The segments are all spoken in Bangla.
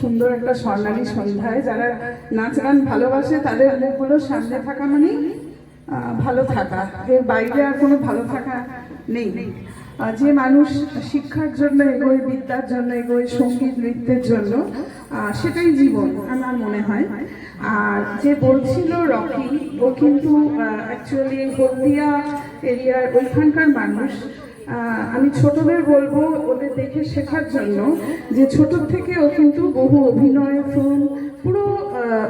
সুন্দর একটা স্বর্ণালী সন্ধ্যায়। যারা নাচ গান ভালোবাসে তাদের অনেকগুলো সামনে থাকা আহ, ভালো থাকা। এর বাইরে আর কোনো ভালো থাকা নেই। যে মানুষ শিক্ষার জন্য এগোয় বিদ্যার জন্য এগোয় সংগীত নৃত্যের জন্য সেটাই জীবন আমার মনে হয়। আর যে বলছিল রকি ও কিন্তু অ্যাকচুয়ালি হলদিয়া এরিয়ার ওইখানকার মানুষ। আমি ছোটদের বলব ওদের দেখে শেখার জন্য যে ছোট থেকে ও কিন্তু বহু অভিনয় ফিল্ম পুরো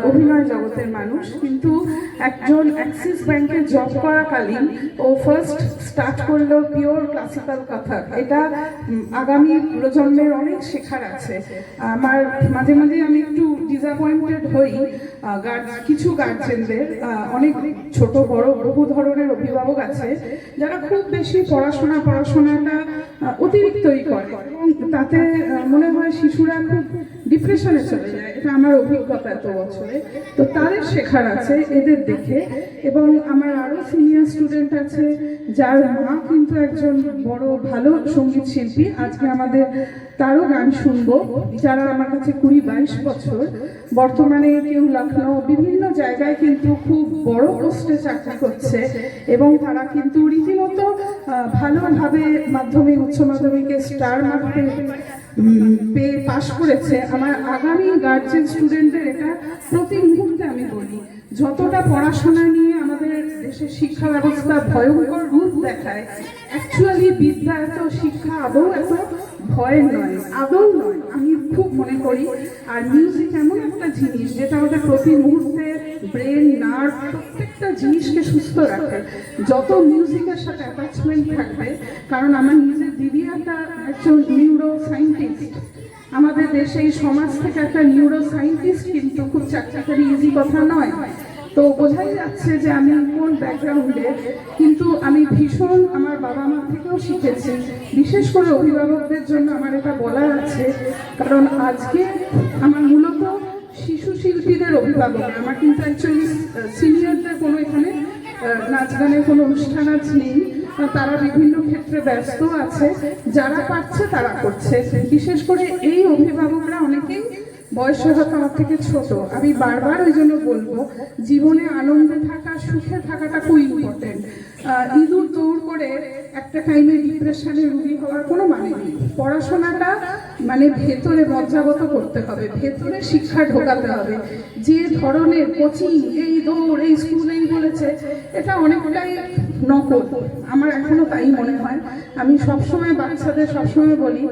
অভিনয় জগতের মানুষ। কিন্তু একজন অ্যাক্সিস ব্যাংকে জব করাকালীন ও ফার্স্ট স্টার্ট করল পিওর ক্লাসিক্যাল কথা। এটা আগামী প্রজন্মের অনেক শেখার আছে। আমার মাঝে মাঝে আমি একটু ডিসঅ্যাপয়েন্টেড হই কিছু গার্জেনদের অনেক ছোট, বড়, বহু ধরনের অভিভাবক আছে, যারা খুব বেশি পড়াশোনা, পড়াশোনাটা অতিরিক্তই করে। এবং তাতে মনে হয় শিশুরা খুব ডিপ্রেশনে চলে যায়। এটা আমার অভিজ্ঞতা এত বছরে। তো তাদের শেখার আছে এদের দেখে। এবং আমার আরও সিনিয়র স্টুডেন্ট আছে যার মা কিন্তু একজন বড় ভালো সংগীত শিল্পী। আজকে আমাদের তারও গান শুনব। যারা আমার কাছে কুড়ি বাইশ বছর বর্তমানে কেউ লখনৌ বিভিন্ন জায়গায় কিন্তু খুব বড় পোস্টে চাকরি করছে। এবং তারা কিন্তু রীতিমতো ভালোভাবে মাধ্যমিক উচ্চ মাধ্যমিকে স্টার উম, পেয়ে পাশ করেছে। আমার আগামী গার্জেন স্টুডেন্টদের এটা প্রতি মুহূর্তে আমি বলি, যতটা পড়াশোনা নিয়ে আমাদের দেশের শিক্ষা ব্যবস্থা ভয়ঙ্কর রূপ দেখায় অ্যাকচুয়ালি বিদ্যা এত শিক্ষা আদৌ এত ভয়ের নয়, আদৌ নয়, আমি খুব মনে করি। আর মিউজিক এমন একটা জিনিস, যেটা আমাদের প্রতি মুহূর্তে ব্রেন নার্ভ প্রত্যেকটা জিনিসকে সুস্থ রাখে। যত মিউজিকের সাথে অ্যাটাচমেন্ট থাকবে, কারণ আমার নিজের দিদি একটা একজন নিউরো সায়েন্টিস্ট আমাদের দেশে এই সমাজ থেকে একটা নিউরো সায়েন্টিস্ট কিন্তু খুব চাকরি ইজি কথা নয়। তো বোঝাই যাচ্ছে যে আমি কোন ব্যাকগ্রাউন্ডে কিন্তু আমি ভীষণ আমার বাবা মা থেকেও শিখেছি। বিশেষ করে অভিভাবকদের জন্য আমার এটা বলার আছে, কারণ আজকে আমার মূলত শিশু শিল্পীদের অভিভাবক, আমার কিন্তু অ্যাকচুয়ালি নাচ গানের কোনো অনুষ্ঠান আজ নেই তারা বিভিন্ন ক্ষেত্রে ব্যস্ত আছে, যারা পারছে তারা করছে। বিশেষ করে এই অভিভাবকরা অনেকেই বয়সে হয়তো আমার থেকে ছোট। আমি বারবার ওই জন্য বলব, জীবনে আনন্দে থাকা, সুখে থাকাটা খুব ইম্পর্টেন্ট ইঁদুর দৌড় করে একটা টাইমে ডিপ্রেশনে রুগী হওয়ার কোনো মানে নেই। পড়াশোনাটা মানে ভেতরে মজ্জাগত করতে হবে, ভেতরে শিক্ষা ঢোকাতে হবে। যে ধরনের কোচিং, এই দৌড়, এই স্কুল, এই বলেছে, এটা অনেকটাই নকল। আমার এখনও তাই মনে হয়। আমি সবসময় বাচ্চাদের সবসময় বলি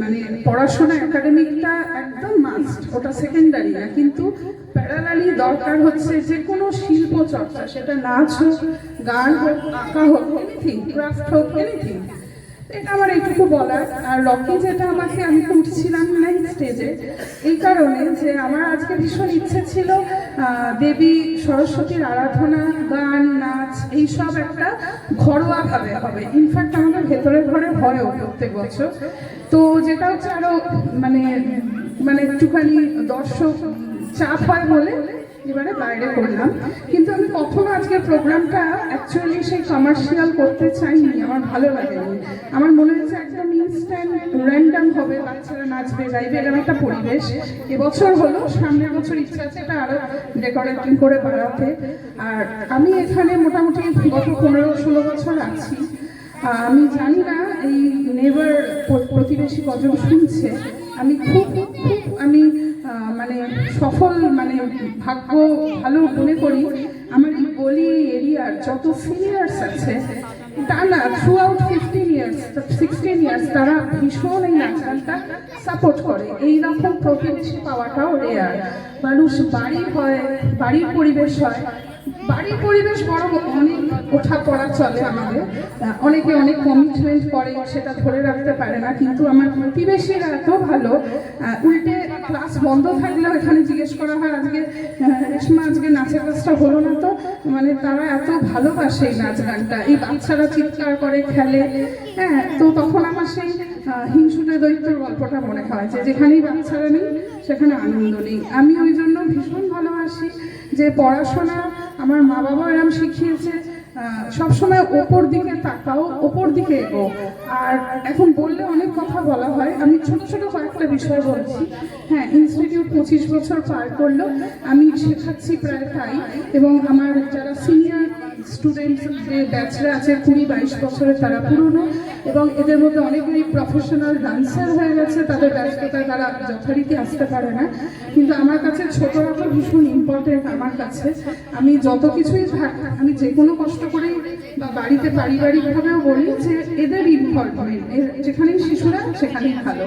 মানে পড়াশোনা একাডেমিকটা একদম মাস্ট ওটা সেকেন্ডারি না। কিন্তু প্যারালালি দরকার হচ্ছে যে কোনো শিল্প চর্চা সেটা নাচ হোক, গান হোক, আঁকা হোক এনিথিং ক্রাফট হোক এনিথিং এটা আমার এইটুকু বলার। আর রকি যেটা আমাকে, আমি তো উঠছিলাম না স্টেজে এই কারণে যে আমার আজকে ভীষণ ইচ্ছে ছিল দেবী সরস্বতীর আরাধনা, গান, নাচ, এইসব একটা ঘরোয়া ভাবে হবে ইনফ্যাক্ট আমাদের ভেতরের ঘরে হয়ও প্রত্যেক বছর। তো যেটা হচ্ছে আরও মানে মানে একটুখানি দর্শক চাপ হয় বলে এবারে বাইরে করলাম। কিন্তু আমি কখনো আজকে প্রোগ্রামটা অ্যাকচুয়ালি সেই কমার্শিয়াল করতে চাইনি, আমার ভালো লাগেনি। আমার মনে হচ্ছে একদম ইনস্ট্যান্ট র্যান্ডাম হবে, বাচ্চারা নাচবে, গাইবে, এরকম একটা পরিবেশ। এবছর হলো, সামনের বছর ইচ্ছা আছে এটা আরও ডেকোরেটিং করে বাড়াতে। আর আমি এখানে মোটামুটি গত পনেরো ষোলো বছর আছি। আমি জানি না, এই নেভার প্রতিবেশী কজন শুনছে। আমি খুব খুব, আমি মানে সফল মানে ভাগ্য ভালো মনে করি। আমার এই গলি এরিয়ার যত সিনিয়র্স আছে টানা throughout fifteen years sixteen years তারা ভীষণ এই নাচ গানটা সাপোর্ট করে। এইরকম প্রতিবেশী পাওয়াটাও রেয়ার মানুষ বাড়ি হয়, বাড়ির পরিবেশ হয় বাড়ির পরিবেশ বড় অনেক ওঠা পড়া চলে আমাদের। অনেকে অনেক কমিটমেন্ট করে, সেটা ধরে রাখতে পারে না, কিন্তু আমার প্রতিবেশীরা এত ভালো। উল্টে ক্লাস বন্ধ থাকলেও এখানে জিজ্ঞেস করা হয়, আজকে রেশমা, আজকে নাচের ক্লাসটা হলো না তো? মানে তারা এত ভালোবাসে এই নাচ গানটা। এই বাচ্চারা চিৎকার করে, খেলে। হ্যাঁ তো তখন আমার সেই হিংসুটে দৈত্যের গল্পটা মনে হয় যে যেখানেই বাচ্চারা নেই, সেখানে আনন্দ নেই। আমি ওই জন্য ভীষণ ভালোবাসি, যে পড়াশোনা আমার মা বাবা এরম শিখিয়েছে সবসময় ওপর দিকে তাকাও, ওপর দিকে এগো। আর এখন বললে অনেক কথা বলা হয়, আমি ছোট ছোট কয়েকটা বিষয় বলছি। হ্যাঁ ইনস্টিটিউট পঁচিশ বছর পার করল, আমি শেখাচ্ছি প্রায় তাই। এবং আমার যারা সিনিয়র স্টুডেন্টস যে ব্যাচরা আছে, কুড়ি বাইশ বছরের তারা পুরনো, এবং এদের মধ্যে অনেকেই প্রফেশনাল ডান্সার হয়ে গেছে, তাদের ব্যস্ততায় তারা যথারীতি আসতে পারে না। কিন্তু আমার কাছে ছোটরা তো ভীষণ ইম্পর্টেন্ট আমার কাছে। আমি যত কিছুই থাক আমি যে কোনো কষ্ট করেই বা বাড়িতে পারিবারিকভাবেও বলি যে এদের ইনভলভমেন্ট যেখানেই শিশুরা, সেখানেই ভালো।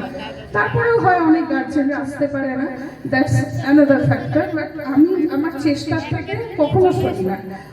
তারপরেও হয় অনেক গার্জেনরা আসতে পারে না। দ্যাটস অ্যানাদার ফ্যাক্টর বাট আমি, আমার চেষ্টার থেকে কখনো সরি না।